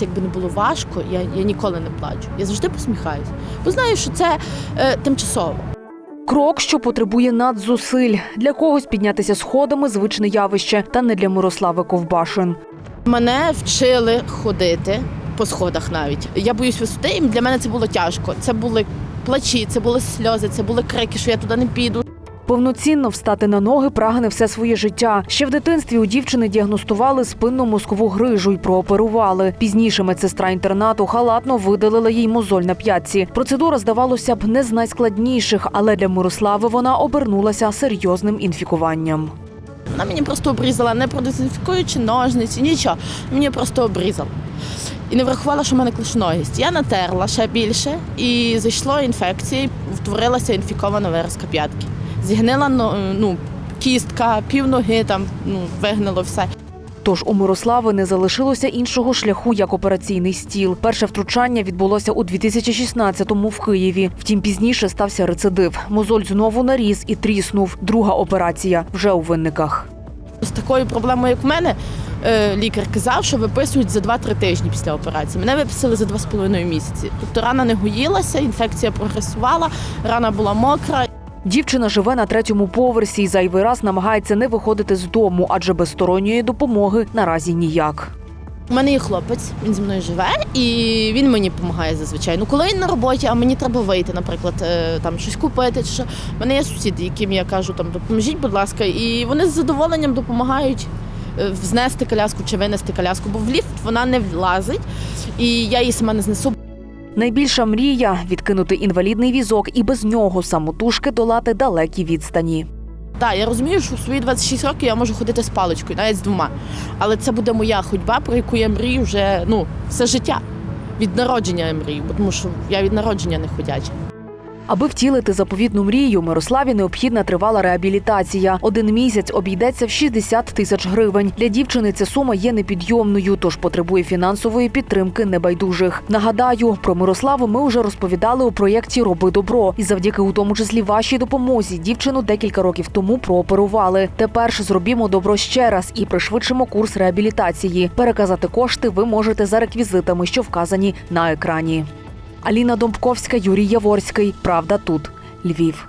Якби не було важко, я, я ніколи не плачу. Я завжди посміхаюся, бо знаю, що це е, тимчасово. Крок, що потребує надзусиль. Для когось піднятися сходами звичне явище, та не для Мирослави Ковбашин. Мене вчили ходити по сходах навіть. Я боюсь висоти, і для мене це було тяжко. Це були плачі, це були сльози, це були крики, що я туди не піду. Повноцінно встати на ноги прагне все своє життя. Ще в дитинстві у дівчини діагностували спинну мозкову грижу і прооперували. Пізніше медсестра інтернату халатно видалила їй мозоль на п'ятці. Процедура здавалося б не з найскладніших, але для Мирослави вона обернулася серйозним інфікуванням. Вона мені просто обрізала, не продезінфікуючи ножниці, нічого. Мені просто обрізала. І не врахувала, що в мене клишоногість. Я натерла ще більше, і зайшло інфекція, і втворилася інфікована виразка п'ятки. Зігнила ну, ну, кістка, півноги, там ну, вигнило все. Тож у Мирослави не залишилося іншого шляху, як операційний стіл. Перше втручання відбулося у 2016-му в Києві. Втім, пізніше стався рецидив. Мозоль знову наріс і тріснув. Друга операція вже у винниках. З такою проблемою, як в мене, е, лікар казав, що виписують за 2-3 тижні після операції. Мене виписали за 2,5 місяці. Тобто рана не гоїлася, інфекція прогресувала, рана була мокра. Дівчина живе на третьому поверсі і зайвий раз намагається не виходити з дому, адже без сторонньої допомоги наразі ніяк. У мене є хлопець, він зі мною живе, і він мені допомагає зазвичай. Ну, коли він на роботі, а мені треба вийти, наприклад, е, там щось купити. Чи що. У мене є сусіди, яким я кажу, там допоможіть, будь ласка, і вони з задоволенням допомагають е, знести коляску чи винести коляску, бо в ліфт вона не влазить, і я її сама не знесу. Найбільша мрія відкинути інвалідний візок і без нього самотужки долати далекі відстані. Так, я розумію, що в свої 26 років я можу ходити з паличкою, навіть з двома. Але це буде моя ходьба, про яку я мрію вже ну, все життя. Від народження я мрію, тому що я від народження не ходяча. Аби втілити заповітну мрію, Мирославі необхідна тривала реабілітація. Один місяць обійдеться в 60 тисяч гривень. Для дівчини ця сума є непідйомною, тож потребує фінансової підтримки небайдужих. Нагадаю, про Мирославу ми вже розповідали у проєкті Роби добро. І завдяки у тому числі вашій допомозі дівчину декілька років тому прооперували. Тепер ж зробімо добро ще раз і пришвидшимо курс реабілітації. Переказати кошти ви можете за реквізитами, що вказані на екрані. Аліна Домбковська, Юрій Яворський. Правда тут. Львів.